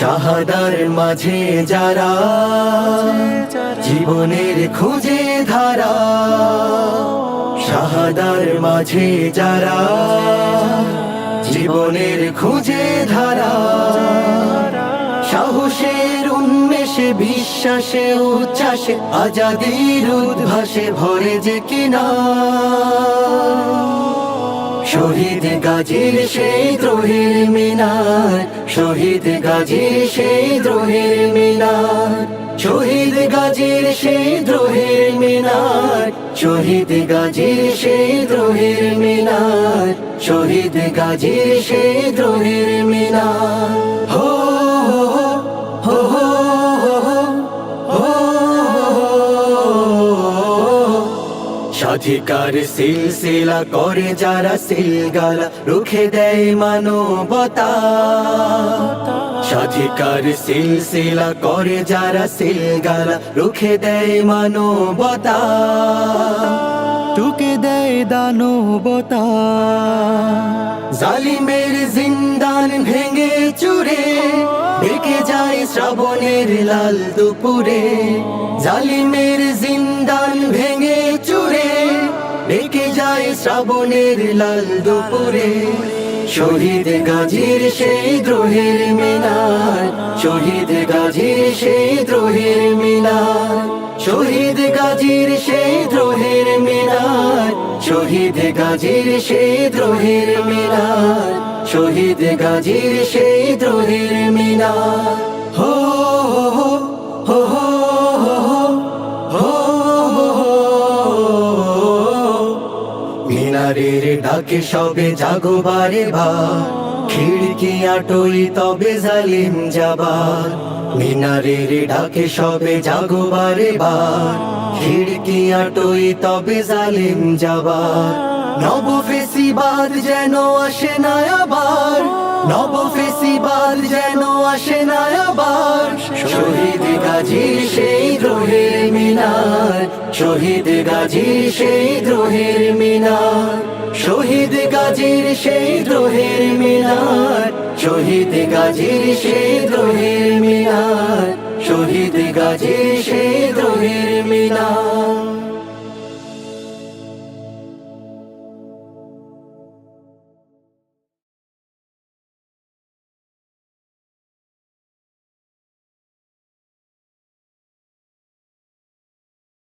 শাহাদার মাঝে যারা জীবনের খুঁজে ধারা, শাহাদার মাঝে যারা জীবনের খুঁজে ধারা, সাহসের উন্মেষে, বিশ্বাসে, উচ্ছ্বাসে, আজাদির উদ্ভাসে, ভরে যে কিনা। শহীদ গাজীর সেই দ্রোহীর মিনার, শহীদ গাজীর সেই দ্রোহীর মিনার, শহীদ গাজীর সেই দ্রোহীর মিনার, শহীদ গাজীর সেই দ্রোহীর মিনার, শহীদ গাজীর সেই দ্রোহীর মিনার। স্বাধিকার সিলসিলা করে যারা সিলগালা, রুখে দেয় মানবতা। স্বাধিকার সিলসিলা করে যারা সিলগালা, রুখে দেয় মানবতা। টুকে দেয় দানবতা। জালিমের জিন্দান ভেঙে চুরে, ডেকে যায় শ্রাবণের লাল দুপুরে। জালিমের জিন্দান ভেঙে যায় শ্রাবণের লাল দুপুরে। শহীদ গাজীর সেই দ্রোহের মিনার, শহীদ গাজীর সেই দ্রোহের মিনার, শহীদ গাজীর সেই দ্রোহের মিনার, শহীদ গাজীর সেই দ্রোহের মিনার, শহীদ গাজীর সেই দ্রোহের মিনার। মিনারের ডাকে সবে জাগো বারে বার খিড়কি আটোই তবে জালিম যাবার মিনারের ডাকে সবে জাগো বারে বার খিড়কি আটই তবে জালিম যাবার নব ফেসি ফেসিবাদ যেন আসে না আবার। নব ফেসিবাদ যেন আসে না আবার। শহীদ গাজীর সেই দ্রোহের মিনার, শহীদ গাজীর সেই দ্রোহের মিনার, শহীদ গাজীর সেই দ্রোহের মিনার, শহীদ গাজীর সেই দ্রোহের মিনার, শহীদ গাজীর সেই দ্রোহের মিনার।